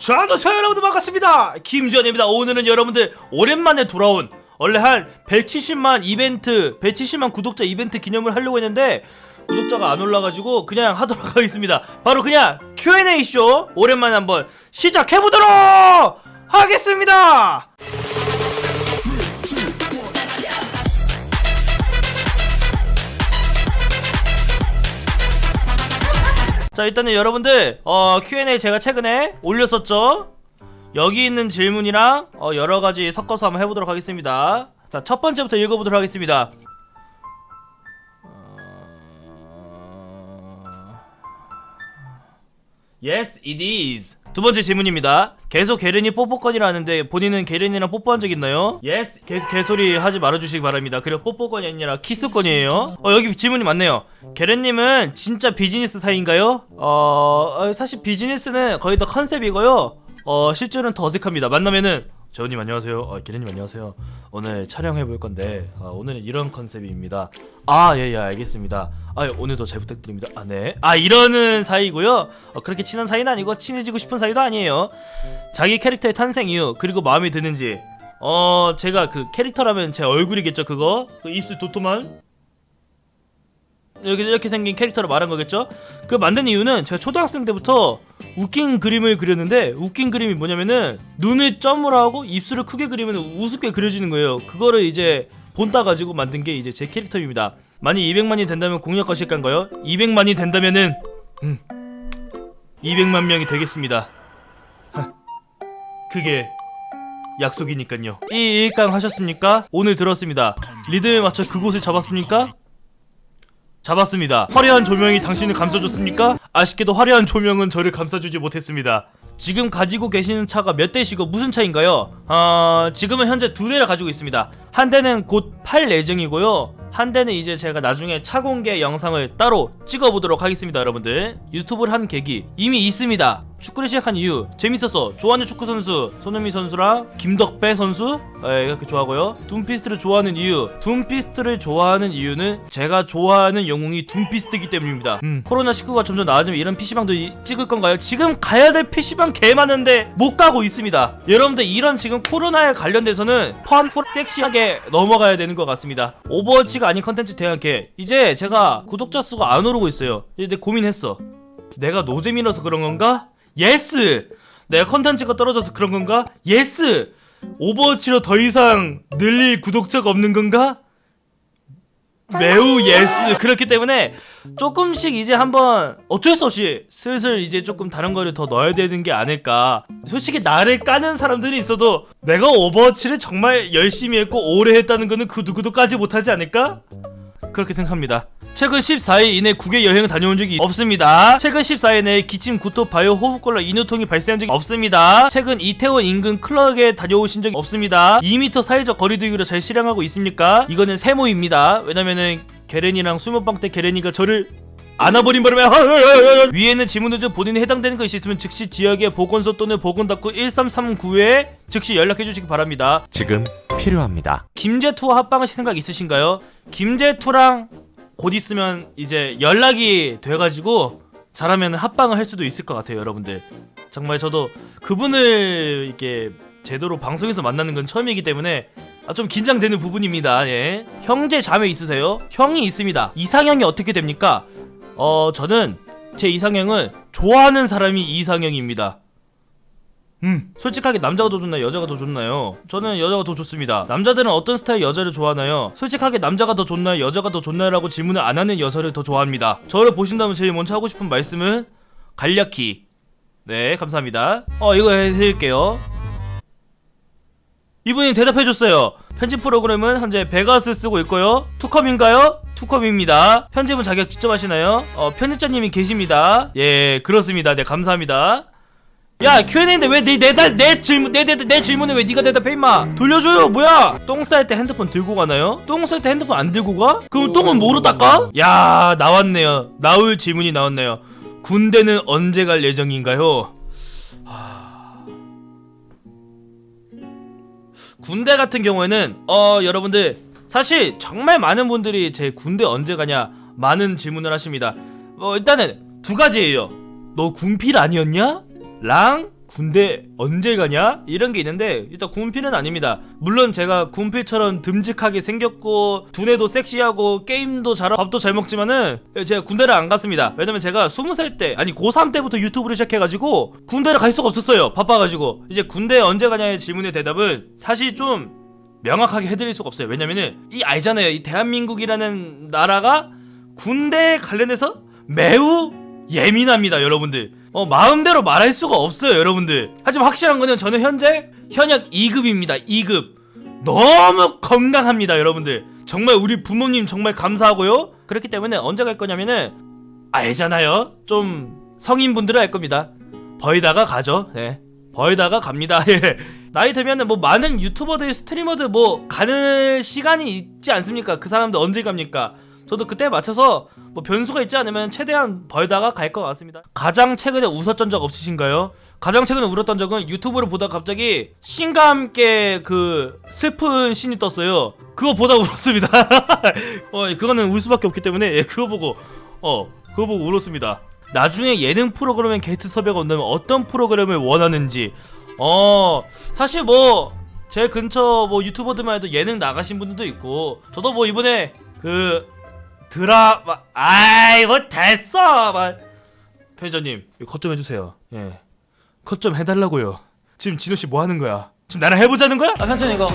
자, 안녕하세요 여러분들 반갑습니다. 김지현입니다. 오늘은 여러분들 오랜만에 돌아온 원래 한 170만 이벤트, 170만 구독자 이벤트 기념을 하려고 했는데 구독자가 안 올라가지고 그냥 하도록 하겠습니다. 바로 그냥 Q&A 쇼 오랜만에 한번 시작해 보도록 하겠습니다. 자 일단은 여러분들 어, Q&A 제가 최근에 올렸었죠? 여기 있는 질문이랑 어, 여러 가지 섞어서 한번 해보도록 하겠습니다. 자 첫 번째부터 읽어보도록 하겠습니다. 어... Yes it is 두 번째 질문입니다. 계속 게렌이 뽀뽀건이라는데 본인은 게렌이랑 뽀뽀한 적 있나요? Yes. 개, 개소리 하지 말아주시기 바랍니다. 그리고 뽀뽀건이 아니라 키스건이에요. 어 여기 질문이 많네요. 게렌님은 진짜 비즈니스 사이인가요? 어, 어, 사실 비즈니스는 거의 다 컨셉이고요. 어 실제로는 더 어색합니다. 만나면은 재훈님 안녕하세요. 어, 게렌님 안녕하세요. 오늘 촬영해 볼 건데 아, 오늘은 이런 컨셉입니다. 아예예 알겠습니다. 아 예, 오늘도 잘 부탁드립니다. 아 네 아 이러는 사이고요. 어, 그렇게 친한 사이는 아니고 친해지고 싶은 사이도 아니에요. 자기 캐릭터의 탄생 이유 그리고 마음에 드는지. 어 제가 그 캐릭터라면 제 얼굴이겠죠 그거? 그 입술 도톰한? 이렇게 이렇게 생긴 캐릭터로 말한 거겠죠? 그 만든 이유는 제가 초등학생 때부터 웃긴 그림을 그렸는데 웃긴 그림이 뭐냐면은 눈을 점으로 하고 입술을 크게 그리면 우습게 그려지는 거예요. 그거를 이제 본따 가지고 만든 게 이제 제 캐릭터입니다. 만약 200만이 된다면 공약 거실까요. 200만이 된다면은 음 200만 명이 되겠습니다. 하, 그게 약속이니까요. 이 일강 하셨습니까? 오늘 들었습니다. 리듬에 맞춰 그곳을 잡았습니까? 잡았습니다. 화려한 조명이 당신을 감싸줬습니까? 아쉽게도 화려한 조명은 저를 감싸주지 못했습니다. 지금 가지고 계시는 차가 몇 대시고 무슨 차인가요? 어, 지금은 현재 두 대를 가지고 있습니다. 한 대는 곧 팔 예정이고요. 한 대는 이제 제가 나중에 차 공개 영상을 따로 찍어보도록 하겠습니다, 여러분들. 유튜브를 한 계기 이미 있습니다. 축구를 시작한 이유 재밌었어. 좋아하는 축구 선수 손흥민 선수랑 김덕배 선수 예, 이렇게 좋아하고요. 둠피스트를 좋아하는 이유 둠피스트를 좋아하는 이유는 제가 좋아하는 영웅이 둠피스트이기 때문입니다. 음, 코로나 19가 점점 나아지면 이런 PC방도 이- 찍을 건가요? 지금 가야 될 PC방 개 많은데 못 가고 있습니다. 여러분들 이런 지금 코로나에 관련돼서는 펌프 섹시하게 넘어가야 되는 것 같습니다. 오버워치가 아닌 컨텐츠 대학회 이제 제가 구독자 수가 안 오르고 있어요. 이제 고민했어. 내가 노잼이라서 그런 건가? 예스! 내가 컨텐츠가 떨어져서 그런 건가? 예스! 오버워치로 더 이상 늘릴 구독자가 없는 건가? 매우 예스! 그렇기 때문에 조금씩 이제 한번 어쩔 수 없이 슬슬 이제 조금 다른 거를 더 넣어야 되는 게 아닐까. 솔직히 나를 까는 사람들이 있어도 내가 오버워치를 정말 열심히 했고 오래 했다는 거는 그 누구도 까지 못하지 않을까? 그렇게 생각합니다. 최근 14일 이내 국외 여행을 다녀온 적이 없습니다. 최근 14일 내에 기침, 구토, 바이오, 호흡곤란, 인후통이 발생한 적이 없습니다. 최근 이태원 인근 클럽에 다녀오신 적이 없습니다. 2m 사회적 거리두기로 잘 실행하고 있습니까? 이거는 세모입니다. 왜냐면은 게렌이랑 수면방 때 게렌이가 저를 안아버린 바람에 위에는 지문을 좀 본인이 해당되는 것이 있으면 즉시 지역의 보건소 또는 보건답구 1339에 즉시 연락해 주시기 바랍니다. 지금 필요합니다. 김제투와 합방하실 생각 있으신가요? 김제투랑 곧 있으면 이제 연락이 돼가지고 잘하면 합방을 할 수도 있을 것 같아요, 여러분들. 정말 저도 그분을 이렇게 제대로 방송에서 만나는 건 처음이기 때문에 아, 좀 긴장되는 부분입니다. 예. 형제 자매 있으세요? 형이 있습니다. 이상형이 어떻게 됩니까? 어, 저는 제 이상형은 좋아하는 사람이 이상형입니다. 음, 솔직하게 남자가 더 좋나요? 여자가 더 좋나요? 저는 여자가 더 좋습니다. 남자들은 어떤 스타일 여자를 좋아하나요? 솔직하게 남자가 더 좋나요? 여자가 더 좋나요? 라고 질문을 안 하는 여자를 더 좋아합니다. 저를 보신다면 제일 먼저 하고 싶은 말씀은 간략히. 네, 감사합니다. 어, 이거 해드릴게요. 이분이 대답해줬어요. 편집 프로그램은 현재 베가스 쓰고 있고요. 투컴인가요? 투컴입니다. 편집은 자격 직접 하시나요? 어, 편집자님이 계십니다. 예, 그렇습니다. 네, 감사합니다. 야 Q&A인데 왜내내내 내 질문 내 내 내 질문에 왜 네가 대답해 임마 돌려줘요 뭐야 똥 쌀 때 핸드폰 들고 가나요? 똥 쌀 때 핸드폰 안 들고 가? 그럼 똥은 뭐로 닦아? 야 나왔네요 나올 질문이 나왔네요 군대는 언제 갈 예정인가요? 하... 군대 같은 경우에는 어 여러분들 사실 정말 많은 분들이 제 군대 언제 가냐 많은 질문을 하십니다 어 일단은 두 가지예요 너 군필 아니었냐? 랑 군대 언제 가냐? 이런 게 있는데 일단 군필은 아닙니다. 물론 제가 군필처럼 듬직하게 생겼고 두뇌도 섹시하고 게임도 잘하고 밥도 잘 먹지만은 제가 군대를 안 갔습니다. 왜냐면 제가 20살 때 아니 고3 때부터 유튜브를 시작해가지고 군대를 갈 수가 없었어요. 바빠가지고 이제 군대 언제 가냐의 질문의 대답은 사실 좀 명확하게 해드릴 수가 없어요. 왜냐면은 이 알잖아요. 이 대한민국이라는 나라가 군대에 관련해서 매우 예민합니다, 여러분들. 어, 마음대로 말할 수가 없어요, 여러분들. 하지만 확실한 거는 저는 현재 현역 2급입니다. 2급. 너무 건강합니다, 여러분들. 정말 우리 부모님 정말 감사하고요. 그렇기 때문에 언제 갈 거냐면은 알잖아요. 좀 성인분들은 알 겁니다. 벌다가 가죠. 네. 벌다가 갑니다. 예. 나이 들면은 뭐 많은 유튜버들, 스트리머들 뭐 가는 시간이 있지 않습니까? 그 사람들 언제 갑니까? 저도 그때 맞춰서 뭐 변수가 있지 않으면 최대한 벌다가 갈 것 같습니다. 가장 최근에 웃었던 적 없으신가요? 가장 최근에 울었던 적은 유튜브를 보다 갑자기 신과 함께 그 슬픈 신이 떴어요. 그거 보다 울었습니다. 어, 그거는 울 수밖에 없기 때문에 예, 그거 보고 어, 그거 보고 울었습니다. 나중에 예능 프로그램에 게스트 섭외가 온다면 어떤 프로그램을 원하는지 어 사실 뭐 제 근처 뭐 유튜버들만 해도 예능 나가신 분들도 있고 저도 뭐 이번에 그 드라마 아이 뭐 됐어 막 편의자님 컷좀 해주세요 예컷 좀 해달라고요 지금 진호씨 뭐 하는 거야 지금 나랑 해보자는 거야? 아 현찬이 이거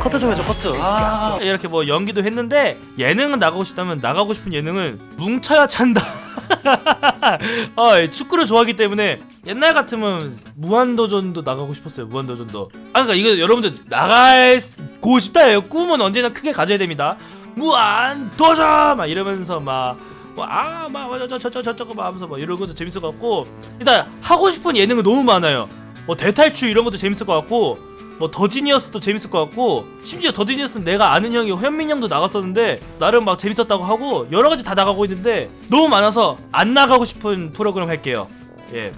커트 좀 해줘 커트 아 이렇게 뭐 연기도 했는데 예능은 나가고 싶다면 나가고 싶은 예능은 뭉쳐야 찬다 아, 예, 축구를 좋아하기 때문에 옛날 같으면 무한도전도 나가고 싶었어요. 무한도전도. 아, 그러니까 이거 여러분들 나가고 싶다예요. 꿈은 언제나 크게 가져야 됩니다. 무한 도전 막 이러면서 막. 뭐아막저저저 저저거 막 하면서 막 이런 것도 재밌을 것 같고 일단 하고 싶은 예능은 너무 많아요 뭐 대탈출 이런 것도 재밌을 것 같고 뭐 더지니어스도 재밌을 것 같고 심지어 더지니어스는 내가 아는 형이 현민 형도 나갔었는데 나름 막 재밌었다고 하고 여러 가지 다 나가고 있는데 너무 많아서 안 나가고 싶은 프로그램 할게요. 예.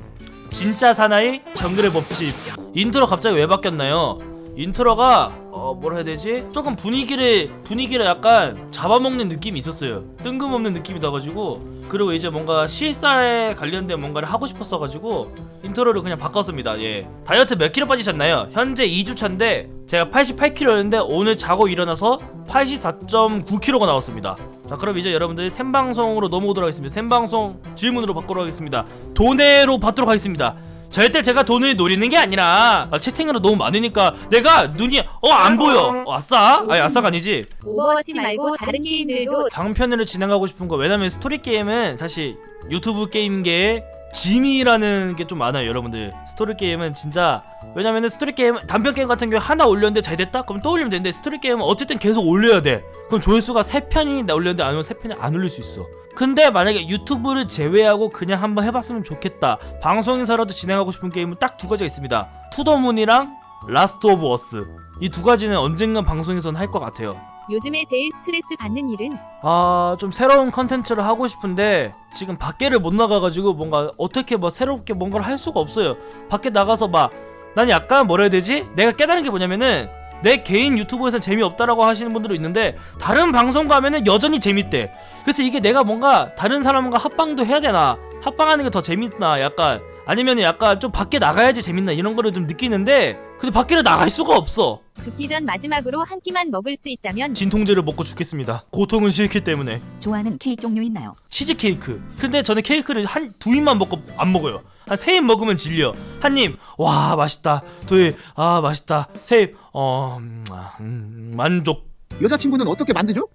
진짜 사나이 정글의 법칙 인트로 갑자기 왜 바뀌었나요? 인트로가 어 뭐라 해야 되지? 조금 분위기를 분위기를 약간 잡아먹는 느낌이 있었어요. 뜬금없는 느낌이 나가지고 그리고 이제 뭔가 실사에 관련된 뭔가를 하고 싶었어가지고 인트로를 그냥 바꿨습니다. 예. 다이어트 몇 킬로 빠지셨나요? 현재 2주 차인데 제가 88킬로였는데 오늘 자고 일어나서 84.9킬로가 나왔습니다. 자 그럼 이제 여러분들 생방송으로 넘어오도록 하겠습니다. 생방송 질문으로 바꾸도록 하겠습니다. 돈으로 받도록 하겠습니다. 절대 제가 돈을 노리는 게 아니라 아, 채팅으로 너무 많으니까 내가 눈이 어 안 보여 어, 아싸? 아니 아싸가 아니지 오버워치 말고 다른 게임들도 장편으로 진행하고 싶은 거 왜냐면 스토리 게임은 사실 유튜브 게임계에 짐이라는 게 좀 많아요 여러분들. 스토리 게임은 진짜 왜냐면은 스토리 게임 단편 게임 같은 경우 하나 올렸는데 잘 됐다? 그럼 또 올리면 되는데 스토리 게임은 어쨌든 계속 올려야 돼. 그럼 조회수가 세편이 올렸는데 아니면 세편이 안 올릴 수 있어. 근데 만약에 유튜브를 제외하고 그냥 한번 해봤으면 좋겠다. 방송에서라도 진행하고 싶은 게임은 딱 두 가지가 있습니다. 투더문이랑 라스트 오브 어스. 이 두 가지는 언젠간 방송에서는 할 것 같아요 요즘에 제일 스트레스 받는 일은 아, 좀 새로운 컨텐츠를 하고 싶은데 지금 밖에를 못 나가가지고 뭔가 어떻게 뭐 새롭게 뭔가를 할 수가 없어요. 밖에 나가서 막 난 약간 뭐라 해야 되지? 내가 깨달은 게 뭐냐면은 내 개인 유튜브에서 재미없다라고 하시는 분들도 있는데 다른 방송 가면은 여전히 재밌대. 그래서 이게 내가 뭔가 다른 사람과 합방도 해야 되나? 합방하는 게 더 재밌나? 약간 아니면 약간 좀 밖에 나가야지 재밌나 이런 거를 좀 느끼는데 근데 밖에를 나갈 수가 없어. 죽기 전 마지막으로 한 끼만 먹을 수 있다면 진통제를 먹고 죽겠습니다. 고통은 싫기 때문에. 좋아하는 케이크 종류 있나요? 치즈 케이크. 근데 저는 케이크를 한 두 입만 먹고 안 먹어요. 한 세 입 먹으면 질려. 한 입, 와 맛있다. 두 입, 아 맛있다. 세 입, 어 음, 아, 음, 만족. 여자친구는 어떻게 만드죠?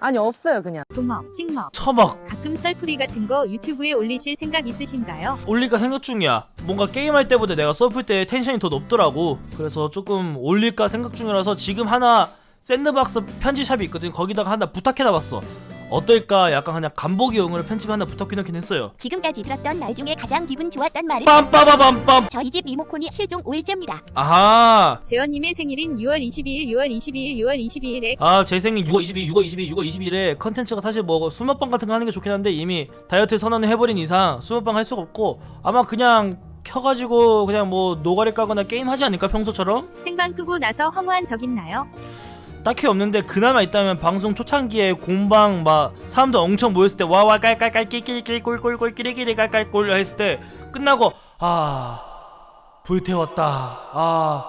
아니 없어요 그냥 동어, 찍먹, 처먹. 가끔 썰풀이 같은 거 유튜브에 올리실 생각 있으신가요? 올릴까 생각 중이야. 뭔가 게임할 때보다 내가 서플 때 텐션이 더 높더라고. 그래서 조금 올릴까 생각 중이라서 지금 하나 샌드박스 편집샵이 있거든. 거기다가 하나 부탁해놔봤어. 어떨까? 약간 그냥 간보기용으로 편집 하나 부탁해놓긴 했어요. 지금까지 들었던 날 중에 가장 기분 좋았던 말은 빰빠바밤빰. 저희 집 리모컨이 실종 5일째입니다. 아하. 재원님의 생일인 6월 22일, 6월 22일, 6월 22일에 아, 제 생일 6월 22일, 6월 22일, 6월 21일에 컨텐츠가 사실 뭐 수면방 같은 거 하는 게 좋긴 한데 이미 다이어트 선언을 해버린 이상 수면방 할 수가 없고 아마 그냥 켜가지고 그냥 뭐 노가리 까거나 게임 하지 않을까 평소처럼? 생방 끄고 나서 허무한 적 있나요? 딱히 없는데 그나마 있다면 방송 초창기에 공방 막 사람들 엄청 모였을 때 와와 깔깔깔 끼끼끼 꿀꿀꿀 끼리끼리 깔깔꿀 했을 때 끝나고 아 불태웠다. 아,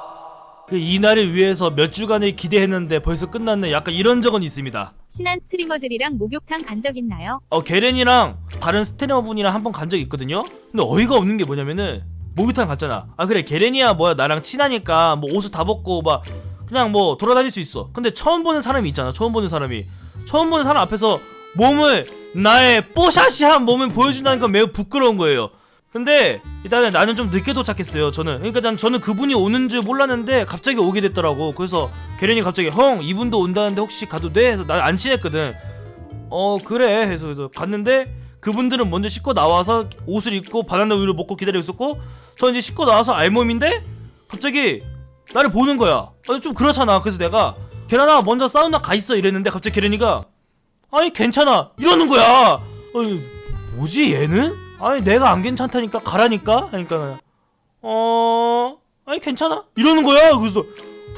그 이날을 위해서 몇 주간을 기대했는데 벌써 끝났네. 약간 이런 적은 있습니다. 친한 스트리머들이랑 목욕탕 간 적 있나요? 어, 게렌이랑 다른 스트리머분이랑 한 번 간 적이 있거든요? 근데 어이가 없는 게 뭐냐면은, 목욕탕 갔잖아. 아, 그래, 게렌이야, 뭐야, 나랑 친하니까, 뭐, 옷을 다 벗고, 막, 그냥 뭐, 돌아다닐 수 있어. 근데 처음 보는 사람이 있잖아, 처음 보는 사람이. 처음 보는 사람 앞에서 몸을, 나의 뽀샤시한 몸을 보여준다는 건 매우 부끄러운 거예요. 근데, 일단은 나는 좀 늦게 도착했어요, 저는. 그러니까 난, 저는 그분이 오는 줄 몰랐는데, 갑자기 오게 됐더라고. 그래서, 게렌이 갑자기, 형, 이분도 온다는데 혹시 가도 돼? 해서 난 안 친했거든. 어 그래 해서 그래서 갔는데 그분들은 먼저 씻고 나와서 옷을 입고 바나나 우유를 먹고 기다리고 있었고 저 이제 씻고 나와서 알몸인데 갑자기 나를 보는 거야. 아, 좀 그렇잖아. 그래서 내가 계란아 먼저 사우나 가 있어. 이랬는데 갑자기 계란이가 아니 괜찮아. 이러는 거야. 아니, 뭐지 얘는? 아니 내가 안 괜찮다니까 가라니까? 하니까 어 아니 괜찮아? 이러는 거야. 그래서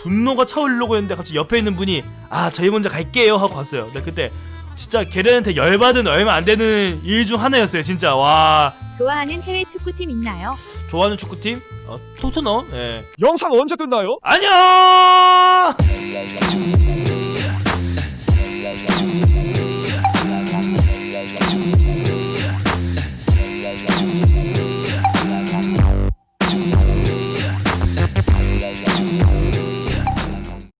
분노가 차오르려고 했는데 갑자기 옆에 있는 분이 아 저희 먼저 갈게요 하고 갔어요. 근데 그때 진짜 게렌한테 열받은 얼마 안 되는 일 중 하나였어요 진짜. 와. 좋아하는 해외 축구팀 있나요? 좋아하는 축구팀? 어, 토트넘? 예. 영상 언제 끝나요? 안녕